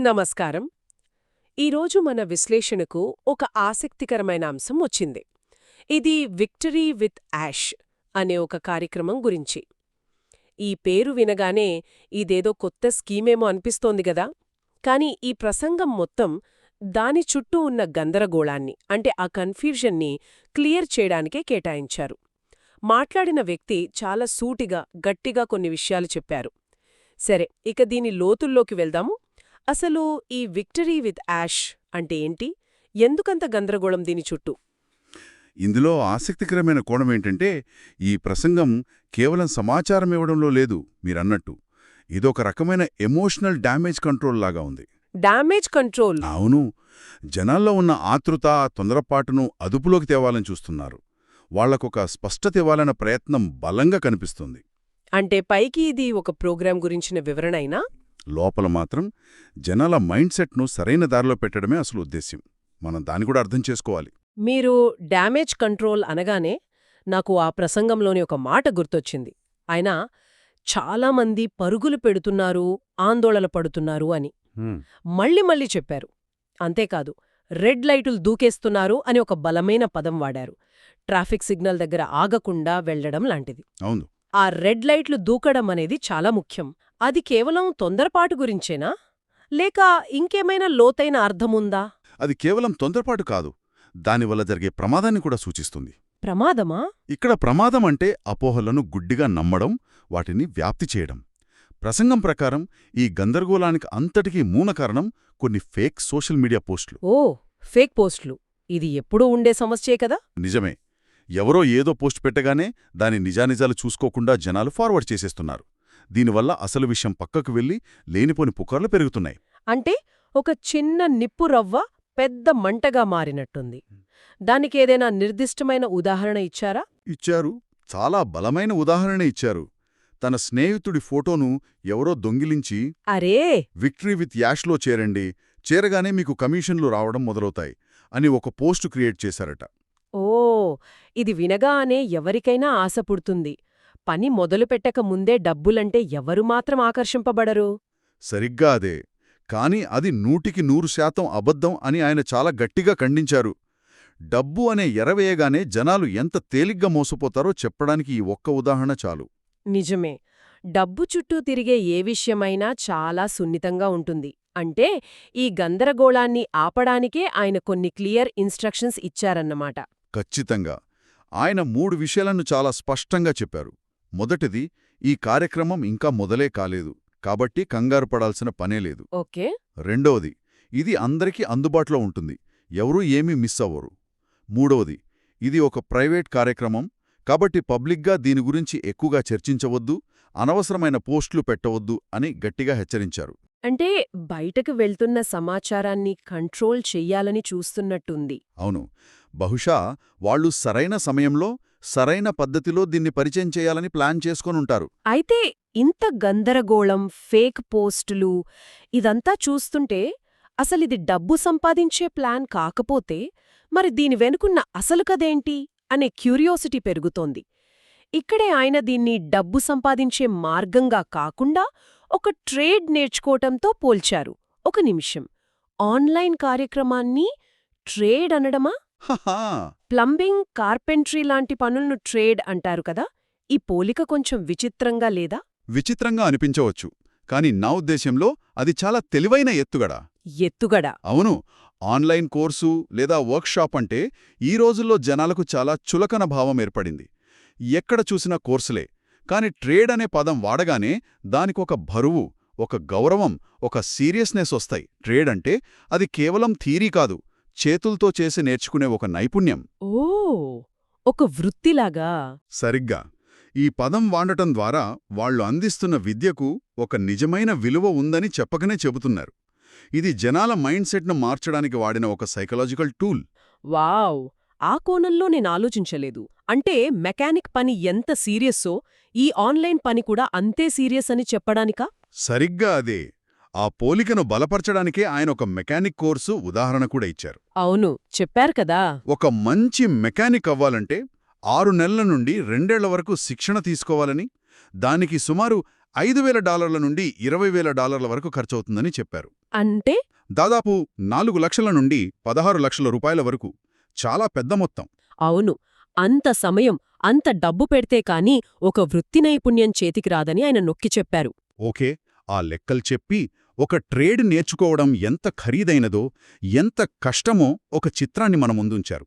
నమస్కారం. ఈరోజు మన విశ్లేషణకు ఒక ఆసక్తికరమైన అంశం వచ్చింది. ఇది విక్టరీ విత్ యాష్ అనే ఒక కార్యక్రమం గురించి. ఈ పేరు వినగానే ఇదేదో కొత్త స్కీమేమో అనిపిస్తోంది గదా! కాని ఈ ప్రసంగం మొత్తం దాని చుట్టూ ఉన్న గందరగోళాన్ని అంటే ఆ కన్ఫ్యూజన్ని క్లియర్ చేయడానికే కేటాయించారు. మాట్లాడిన వ్యక్తి చాలా సూటిగా గట్టిగా కొన్ని విషయాలు చెప్పారు. సరే ఇక దీని లోతుల్లోకి వెళ్దాము. అసలు ఈ విక్టరీ విత్ యాష్ అంటే ఏంటి? ఎందుకంత గందరగోళం దీని చుట్టూ? ఇందులో ఆసక్తికరమైన కోణం ఏంటంటే ఈ ప్రసంగం కేవలం సమాచారం ఇవ్వడంలో లేదు మీరన్నట్టు. ఇదొక రకమైన ఎమోషనల్ డ్యామేజ్ కంట్రోల్ లాగా ఉంది. Damage control? అవును. జనాల్లో ఉన్న ఆతృత తొందరపాటును అదుపులోకి తేవాలని చూస్తున్నారు. వాళ్ళకొక స్పష్టత ఇవ్వాలన్న ప్రయత్నం బలంగా కనిపిస్తుంది. అంటే పైకి ఇది ఒక ప్రోగ్రాం గురించిన వివరణ అయినా? లోపల మాత్రం జనాల మైండ్ సెట్ను సరైన దారిలో పెట్టడమే అసలు ఉద్దేశ్యం. మనం దాన్ని కూడా అర్థం చేసుకోవాలి. మీరు డ్యామేజ్ కంట్రోల్ అనగానే నాకు ఆ ప్రసంగంలోని ఒక మాట గుర్తొచ్చింది. ఆయన చాలామంది పరుగులు పెడుతున్నారు ఆందోళన పడుతున్నారు అని. మళ్ళీ మళ్ళీ చెప్పారు. అంతేకాదు రెడ్ లైటులు దూకేస్తున్నారు అని ఒక బలమైన పదం వాడారు. ట్రాఫిక్ సిగ్నల్ దగ్గర ఆగకుండా వెళ్ళడం లాంటిది. అవును. ఆ రెడ్ లైట్లు దూకడం అనేది చాలా ముఖ్యం. అది కేవలం తొందరపాటు గురించేనా? లేక ఇంకేమైనా లోతైన అర్థముందా? అది కేవలం తొందరపాటు కాదు. దానివల్ల జరిగే ప్రమాదాన్ని కూడా సూచిస్తుంది. ప్రమాదమా? ఇక్కడ ప్రమాదం అంటే అపోహలను గుడ్డిగా నమ్మడం వాటిని వ్యాప్తి చేయడం. ప్రసంగం ప్రకారం ఈ గందరగోళానికి అంతటికీ మూల కారణం కొన్ని ఫేక్ సోషల్ మీడియా పోస్టులు. ఓ ఫేక్ పోస్టులు. ఇది ఎప్పుడూ ఉండే సమస్యే కదా? నిజమే. ఎవరో ఏదో పోస్ట్ పెట్టగానే దాని నిజానిజాలు చూసుకోకుండా జనాలు ఫార్వర్డ్ చేసేస్తున్నారు. దీనివల్ల అసలు విషయం పక్కకు వెళ్ళి లేనిపోని పుకార్లు పెరుగుతున్నాయి. అంటే ఒక చిన్న నిప్పు రవ్వ పెద్ద మంటగా మారినట్టుంది. దానికేదైనా నిర్దిష్టమైన ఉదాహరణ ఇచ్చారా? ఇచ్చారు. చాలా బలమైన ఉదాహరణ ఇచ్చారు. తన స్నేహితుడి ఫోటోను ఎవరో దొంగిలించి అరే! విక్టరీ విత్ యాష్లో చేరండి చేరగానే మీకు కమిషన్లు రావడం మొదలవుతాయి అని ఒక పోస్టు క్రియేట్ చేశారట. ఓ! ఇది వినగానే ఎవరికైనా ఆశ పుడుతుంది. పని మొదలుపెట్టక ముందే డబ్బులంటే ఎవరు మాత్రం ఆకర్షింపబడరు? సరిగ్గా అదే. కాని అది నూటికి నూరు శాతం అబద్ధం అని ఆయన చాలా గట్టిగా ఖండించారు. డబ్బు అనే ఎరవేయగానే జనాలు ఎంత తేలిగ్గా మోసపోతారో చెప్పడానికి ఈ ఒక్క ఉదాహరణ చాలు. నిజమే. డబ్బు చుట్టూ తిరిగే ఏ విషయమైనా చాలా సున్నితంగా ఉంటుంది. అంటే ఈ గందరగోళాన్ని ఆపడానికే ఆయన కొన్ని క్లియర్ ఇన్స్ట్రక్షన్స్ ఇచ్చారన్నమాట. ఖచ్చితంగా. ఆయన మూడు విషయాలను చాలా స్పష్టంగా చెప్పారు. మొదటిది ఈ కార్యక్రమం ఇంకా మొదలే కాలేదు కాబట్టి కంగారు పడాల్సిన పనే లేదు. ఓకే. రెండవది ఇది అందరికీ అందుబాటులో ఉంటుంది ఎవరూ ఏమీ మిస్ అవ్వరు. మూడవది ఇది ఒక ప్రైవేట్ కార్యక్రమం కాబట్టి పబ్లిక్గా దీని గురించి ఎక్కువగా చర్చించవద్దు అనవసరమైన పోస్టులు పెట్టవద్దు అని గట్టిగా హెచ్చరించారు. అంటే బయటకు వెళ్తున్న సమాచారాన్ని కంట్రోల్ చెయ్యాలని చూస్తున్నట్టుంది. అవును బహుశా వాళ్ళు సరైన సమయంలో సరైన పద్ధతిలో దీన్ని పరిచయం చేయాలని ప్లాన్ చేసుకొనుంటారు. అయితే ఇంత గందరగోళం ఫేక్ పోస్టులు ఇదంతా చూస్తుంటే అసలిది డబ్బు సంపాదించే ప్లాన్ కాకపోతే మరి దీని వెనుకున్న అసలు కదేంటి అనే క్యూరియోసిటీ పెరుగుతోంది. ఇక్కడే ఆయన దీన్ని డబ్బు సంపాదించే మార్గంగా కాకుండా ఒక ట్రేడ్ నేర్చుకోవటంతో పోల్చారు. ఒక నిమిషం. ఆన్లైన్ కార్యక్రమాన్ని ట్రేడ్ అనడమా? ప్లంబింగ్ కార్పెంట్రీ లాంటి పనులను ట్రేడ్ అంటారు కదా ఈ పోలిక కొంచెం విచిత్రంగా లేదా? విచిత్రంగా అనిపించవచ్చు కాని నా ఉద్దేశ్యంలో అది చాలా తెలివైన ఎత్తుగడ. ఎత్తుగడ. అవును ఆన్లైన్ కోర్సు లేదా వర్క్షాప్ అంటే ఈ రోజుల్లో జనాలకు చాలా చులకన భావం ఏర్పడింది. ఎక్కడ చూసినా కోర్సులే కాని ట్రేడ్ అనే పదం వాడగానే దానికొక బరువు ఒక గౌరవం ఒక సీరియస్నెస్ వస్తాయి. ట్రేడ్ అంటే అది కేవలం థీరీ కాదు చేతులతో చేసి నేర్చుకునే ఒక నైపుణ్యం. ఓ ఒక వృత్తిలాగా. సరిగ్గా. ఈ పదం వాడటం ద్వారా వాళ్ళు అందిస్తున్న విద్యకు ఒక నిజమైన విలువ ఉందని చెప్పకనే చెబుతున్నారు. ఇది జనాల మైండ్ సెట్ను మార్చడానికి వాడిన ఒక సైకలాజికల్ టూల్. వావ్! ఆ కోణంలో నేను ఆలోచించలేదు. అంటే మెకానిక్ పని ఎంత సీరియస్సో ఈ ఆన్లైన్ పని కూడా అంతే సీరియస్ అని చెప్పడానికా? సరిగ్గా అదే. ఆ పోలికను బలపరచడానికే ఆయన ఒక మెకానిక్ కోర్సు ఉదాహరణ కూడా ఇచ్చారు. అవును చెప్పారు కదా. ఒక మంచి మెకానిక్ అవ్వాలంటే ఆరు నెలల నుండి రెండేళ్ళ వరకు శిక్షణ తీసుకోవాలని దానికి సుమారు ఐదు వేల డాలర్ల నుండి ఇరవై వేల డాలర్ల వరకు ఖర్చవుతుందని చెప్పారు. అంటే? దాదాపు నాలుగు లక్షల నుండి పదహారు లక్షల రూపాయల వరకు. చాలా పెద్ద మొత్తం. అవును అంత సమయం అంత డబ్బు పెడితే కాని ఒక వృత్తి నైపుణ్యం చేతికి రాదని ఆయన నొక్కి చెప్పారు. ఓకే ఆ లెక్కలు చెప్పి ఒక ట్రేడ్ నేర్చుకోవడం ఎంత ఖరీదైనదో ఎంత కష్టమో ఒక చిత్రాన్ని మన ముందుంచారు.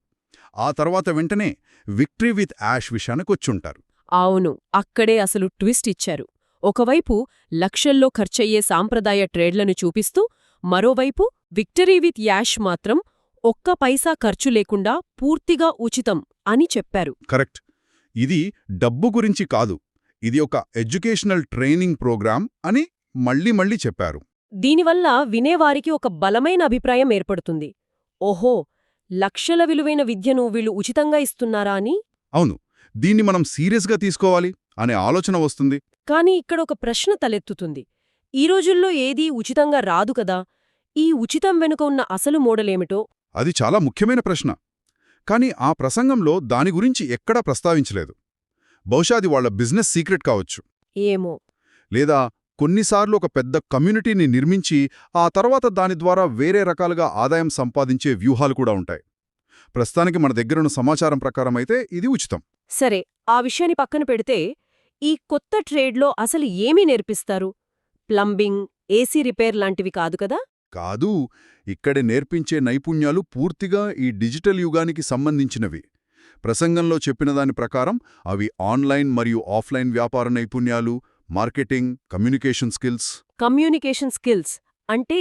ఆ తర్వాత వెంటనే విక్టరీ విత్ యాష్ విషయానికొచ్చుంటారు అవును అక్కడే అసలు ట్విస్ట్ ఇచ్చారు. ఒకవైపు లక్షల్లో ఖర్చయ్యే సాంప్రదాయ ట్రేడ్లను చూపిస్తూ మరోవైపు విక్టరీ విత్ యాష్ మాత్రం ఒక్క పైసా ఖర్చు లేకుండా పూర్తిగా ఉచితం అని చెప్పారు. కరెక్ట్. ఇది డబ్బు గురించి కాదు ఇది ఒక ఎడ్యుకేషనల్ ట్రైనింగ్ ప్రోగ్రాం అని మళ్ళీ మళ్ళీ చెప్పారు. దీనివల్ల వినేవారికి ఒక బలమైన అభిప్రాయం ఏర్పడుతుంది. ఓహో లక్షల విలువైన విద్యను వీళ్ళు ఉచితంగా ఇస్తున్నారా అని? అవును దీన్ని మనం సీరియస్గా తీసుకోవాలి అనే ఆలోచన వస్తుంది. కాని ఇక్కడ ఒక ప్రశ్న తలెత్తుతుంది. ఈ రోజుల్లో ఏదీ ఉచితంగా రాదు కదా ఈ ఉచితం వెనుక ఉన్న అసలు మోడలేమిటో? అది చాలా ముఖ్యమైన ప్రశ్న. కానీ ఆ ప్రసంగంలో దాని గురించి ఎక్కడా ప్రస్తావించలేదు. బహుశా అది వాళ్ళ బిజినెస్ సీక్రెట్ కావచ్చు. ఏమో. లేదా కొన్నిసార్లు ఒక పెద్ద కమ్యూనిటీని నిర్మించి ఆ తర్వాత దాని ద్వారా వేరే రకాలుగా ఆదాయం సంపాదించే వ్యూహాలు కూడా ఉంటాయి. ప్రస్తుతానికి మన దగ్గరున్న సమాచారం ప్రకారం అయితే ఇది ఉచితం. సరే ఆ విషయాన్ని పక్కన పెడితే ఈ కొత్త ట్రేడ్లో అసలు ఏమీ నేర్పిస్తారు? ప్లంబింగ్ ఏసీ రిపేర్ లాంటివి కాదు కదా? కాదు ఇక్కడే నేర్పించే నైపుణ్యాలు పూర్తిగా ఈ డిజిటల్ యుగానికి సంబంధించినవి. ప్రసంగంలో చెప్పిన దాని ప్రకారం అవి ఆన్లైన్ మరియు ఆఫ్లైన్ వ్యాపార నైపుణ్యాలు marketing communication skills. Communication skills అంటే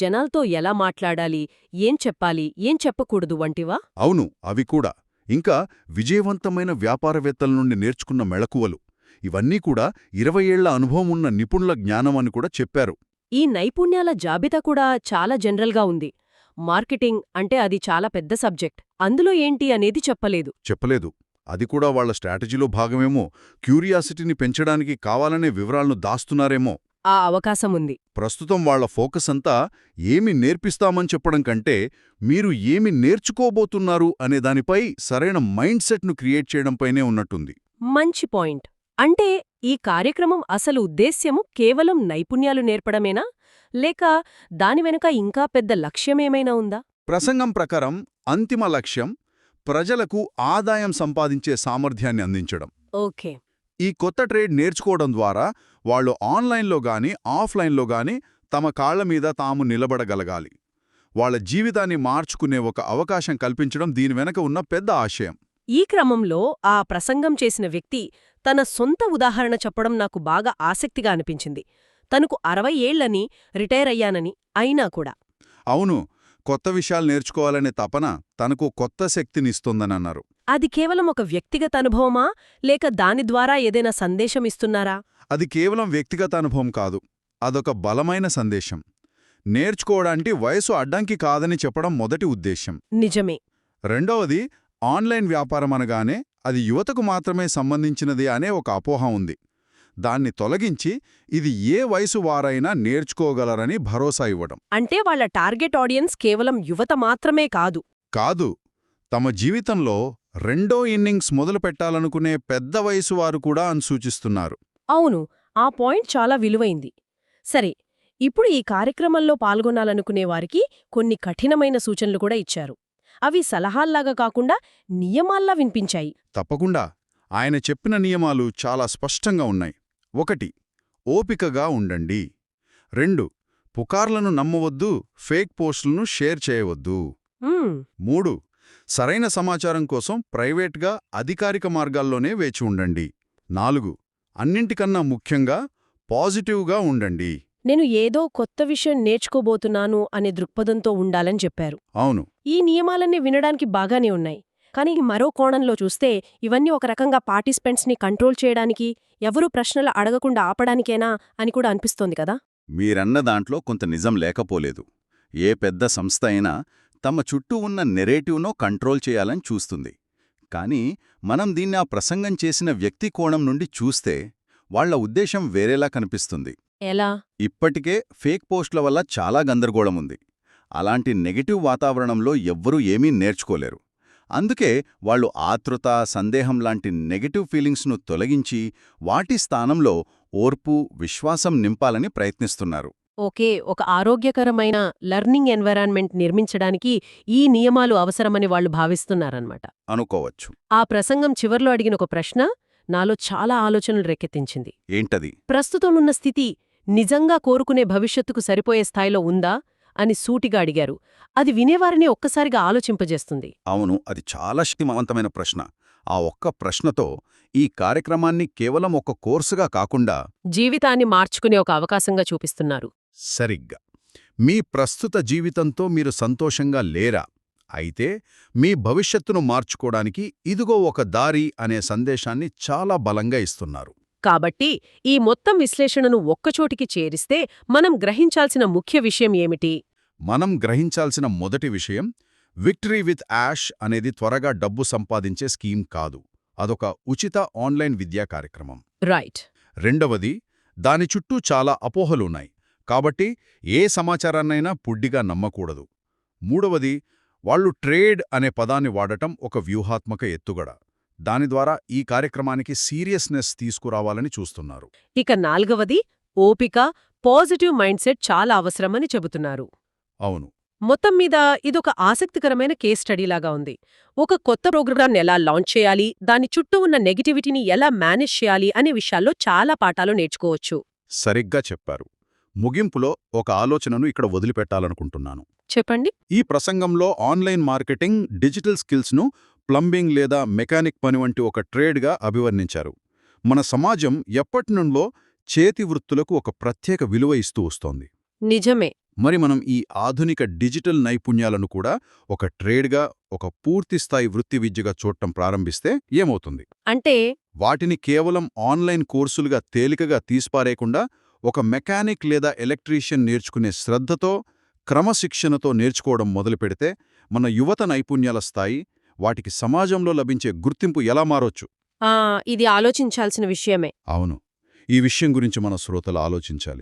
జనాల్తో ఎలా మాట్లాడాలి ఏం చెప్పాలి ఏం చెప్పకూడదు వంటివా? అవును అవి కూడా. ఇంకా విజయవంతమైన వ్యాపారవేత్తల నుండి నేర్చుకున్న మెళకువలు. ఇవన్నీ కూడా ఇరవై ఏళ్ళ అనుభవం ఉన్న నిపుణుల జ్ఞానం అని కూడా చెప్పారు. ఈ నైపుణ్యాల జాబితా కూడా చాలా జనరల్గా ఉంది. మార్కెటింగ్ అంటే అది చాలా పెద్ద సబ్జెక్ట్. అందులో ఏంటి అనేది చెప్పలేదు. చెప్పలేదు. అది కూడా వాళ్ళ స్ట్రాటజీలో భాగమేమో క్యూరియాసిటీని పెంచడానికి కావాలనే వివరాలను దాస్తున్నారేమో. ఆ అవకాశం ఉంది ప్రస్తుతం వాళ్ళ ఫోకస్ అంతా ఏమి నేర్పిస్తామని చెప్పడం కంటే మీరు ఏమి నేర్చుకోబోతున్నారు అనే దానిపై సరైన మైండ్ సెట్ను క్రియేట్ చేయడంపైనే ఉన్నట్టుంది. మంచి పాయింట్. అంటే ఈ కార్యక్రమం అసలు ఉద్దేశ్యము కేవలం నైపుణ్యాలు నేర్పడమేనా? లేక దాని వెనుక ఇంకా పెద్ద లక్ష్యమేమైనా ఉందా? ప్రసంగం ప్రకారం అంతిమ లక్ష్యం ప్రజలకు ఆదాయం సంపాదించే సామర్థ్యాన్ని అందించడం. ఓకే. ఈ కొత్త ట్రేడ్ నేర్చుకోవడం ద్వారా వాళ్ళు ఆన్లైన్లో గాని ఆఫ్లైన్లో గాని తమ కాళ్ళ మీద తాము నిలబడగలగాలి. వాళ్ళ జీవితాన్ని మార్చుకునే ఒక అవకాశం కల్పించడం దీని వెనక ఉన్న పెద్ద ఆశయం. ఈ క్రమంలో ఆ ప్రసంగం చేసిన వ్యక్తి తన సొంత ఉదాహరణ చెప్పడం నాకు బాగా ఆసక్తిగా అనిపించింది. తనకు అరవై ఏళ్ళని రిటైర్ అయ్యానని అయినా కూడా. అవును. కొత్త విషయాలు నేర్చుకోవాలనే తపన తనకు కొత్త శక్తినిస్తోందనన్నారు. అది కేవలం ఒక వ్యక్తిగత అనుభవమా? లేక దాని ద్వారా ఏదైనా సందేశం ఇస్తున్నారా? అది కేవలం వ్యక్తిగత అనుభవం కాదు. అదొక బలమైన సందేశం. నేర్చుకోవడానికి వయసు అడ్డంకి కాదని చెప్పడం మొదటి ఉద్దేశ్యం. నిజమే. రెండవది ఆన్లైన్ వ్యాపారం అనగానే అది యువతకు మాత్రమే సంబంధించినది అనే ఒక అపోహ ఉంది. దాన్ని తొలగించి ఇది ఏ వయసు వారైనా నేర్చుకోగలరని భరోసా ఇవ్వడం. అంటే వాళ్ళ టార్గెట్ ఆడియన్స్ కేవలం యువత మాత్రమే కాదు. కాదు తమ జీవితంలో రెండో ఇన్నింగ్స్ మొదలు పెట్టాలనుకునే పెద్ద వయసు వారు కూడా అని సూచిస్తున్నారు. అవును ఆ పాయింట్ చాలా విలువైంది. సరే ఇప్పుడు ఈ కార్యక్రమంలో పాల్గొనాలనుకునే వారికి కొన్ని కఠినమైన సూచనలు కూడా ఇచ్చారు. అవి సలహాల్లాగా కాకుండా నియమాల్లా వినిపించాయి. తప్పకుండా ఆయన చెప్పిన నియమాలు చాలా స్పష్టంగా ఉన్నాయి. ఒకటి ఓపికగా ఉండండి. రెండు పుకార్లను నమ్మవద్దు ఫేక్ పోస్టులను షేర్ చేయవద్దు. మూడు సరైన సమాచారం కోసం ప్రైవేట్గా అధికారిక మార్గాల్లోనే వేచి ఉండండి. నాలుగు అన్నింటికన్నా ముఖ్యంగా పాజిటివ్గా ఉండండి. నేను ఏదో కొత్త విషయం నేర్చుకోబోతున్నాను అనే దృక్పథంతో ఉండాలని చెప్పారు. అవును. ఈ నియమాలన్నీ వినడానికి బాగానే ఉన్నాయి. కానీ మరో కోణంలో చూస్తే ఇవన్నీ ఒక రకంగా పార్టిసిపెంట్స్ని కంట్రోల్ చేయడానికి ఎవరూ ప్రశ్నలు అడగకుండా ఆపడానికేనా అని కూడా అనిపిస్తోంది కదా? మీరన్న దాంట్లో కొంత నిజం లేకపోలేదు. ఏ పెద్ద సంస్థ అయినా తమ చుట్టూ ఉన్న నెరేటివ్నో కంట్రోల్ చేయాలని చూస్తుంది. కానీ మనం దీన్ని ఆ ప్రసంగం చేసిన వ్యక్తి కోణం నుండి చూస్తే వాళ్ళ ఉద్దేశం వేరేలా కనిపిస్తుంది. ఎలా? ఇప్పటికే ఫేక్ పోస్ట్ల వల్ల చాలా గందరగోళం ఉంది. అలాంటి నెగటివ్ వాతావరణంలో ఎవ్వరూ ఏమీ నేర్చుకోలేరు. అందుకే వాళ్ళు ఆతృత సందేహం లాంటి నెగటివ్ ఫీలింగ్స్ను తొలగించి వాటి స్థానంలో ఓర్పు విశ్వాసం నింపాలని ప్రయత్నిస్తున్నారు. ఓకే ఒక ఆరోగ్యకరమైన లెర్నింగ్ ఎన్వైరాన్మెంట్ నిర్మించడానికి ఈ నియమాలు అవసరమని వాళ్ళు భావిస్తున్నారన్నమాట. అనుకోవచ్చు. ఆ ప్రసంగం చివర్లో అడిగిన ఒక ప్రశ్న నాలో చాలా ఆలోచనలు రేకెత్తించింది. ఏంటది? ప్రస్తుతం ఉన్న స్థితి నిజంగా కోరుకునే భవిష్యత్తుకు సరిపోయే స్థాయిలో ఉందా? అని సూటిగా అడిగారు. అది వినేవారిని ఒక్కసారిగా ఆలోచింపజేస్తుంది. అవును అది చాలా శక్తివంతమైన ప్రశ్న. ఆ ఒక్క ప్రశ్నతో ఈ కార్యక్రమాన్ని కేవలం ఒక కోర్సుగా కాకుండా జీవితాన్ని మార్చుకునే ఒక అవకాశంగా చూపిస్తున్నారు. సరిగ్గా. మీ ప్రస్తుత జీవితంతో మీరు సంతోషంగా లేరా? అయితే మీ భవిష్యత్తును మార్చుకోవడానికి ఇదిగో ఒక దారి అనే సందేశాన్ని చాలా బలంగా ఇస్తున్నారు. కాబట్టి ఈ మొత్తం విశ్లేషణను ఒక్కచోటికి చేరిస్తే మనం గ్రహించాల్సిన ముఖ్య విషయం ఏమిటి? మనం గ్రహించాల్సిన మొదటి విషయం విక్టరీ విత్ యాష్ అనేది త్వరగా డబ్బు సంపాదించే స్కీమ్ కాదు. అదొక ఉచిత ఆన్లైన్ విద్యా కార్యక్రమం. రైట్. రెండవది దాని చుట్టూ చాలా అపోహలున్నాయి. కాబట్టి ఏ సమాచారాన్నైనా పుడ్డిగా నమ్మకూడదు. మూడవది వాళ్ళు ట్రేడ్ అనే పదాన్ని వాడటం ఒక వ్యూహాత్మక ఎత్తుగడ. దాని ద్వారా ఈ కార్యక్రమానికి సీరియస్నెస్ తీసుకురావాలని చూస్తున్నారు. ఇక నాల్గవది ఓపిక పాజిటివ్ మైండ్ సెట్ చాలా అవసరమని చెబుతున్నారు. అవును. మొత్తం మీద ఇదొక ఆసక్తికరమైన కేస్ స్టడీలాగా ఉంది. ఒక కొత్త ప్రోగ్రామ్ని ఎలా లాంచ్ చేయాలి దాని చుట్టూ ఉన్న నెగటివిటీని ఎలా మేనేజ్ చేయాలి అనే విషయాల్లో చాలా పాఠాలు నేర్చుకోవచ్చు. సరిగ్గా చెప్పారు. ముగింపులో ఒక ఆలోచనను ఇక్కడ వదిలిపెట్టాలనుకుంటున్నాను. చెప్పండి. ఈ ప్రసంగంలో ఆన్లైన్ మార్కెటింగ్ డిజిటల్ స్కిల్స్ను ప్లంబింగ్ లేదా మెకానిక్ పని వంటి ఒక ట్రేడ్గా అభివర్ణించారు. మన సమాజం ఎప్పటినుండో చేతి వృత్తులకు ఒక ప్రత్యేక విలువ ఇస్తూ వస్తోంది. నిజమే. మరి మనం ఈ ఆధునిక డిజిటల్ నైపుణ్యాలను కూడా ఒక ట్రేడ్గా ఒక పూర్తిస్థాయి వృత్తి విద్యగా చూడటం ప్రారంభిస్తే ఏమవుతుంది? అంటే? వాటిని కేవలం ఆన్లైన్ కోర్సులుగా తేలికగా తీసిపారేయకుండా ఒక మెకానిక్ లేదా ఎలక్ట్రీషియన్ నేర్చుకునే శ్రద్ధతో క్రమశిక్షణతో నేర్చుకోవడం మొదలుపెడితే మన యువత నైపుణ్యాల స్థాయి వాటికి సమాజంలో లభించే గుర్తింపు ఎలా మారొచ్చు? ఆ ఇది ఆలోచించాల్సిన విషయమే. అవును. ఈ విషయం గురించి మన శ్రోతలు ఆలోచించాలి.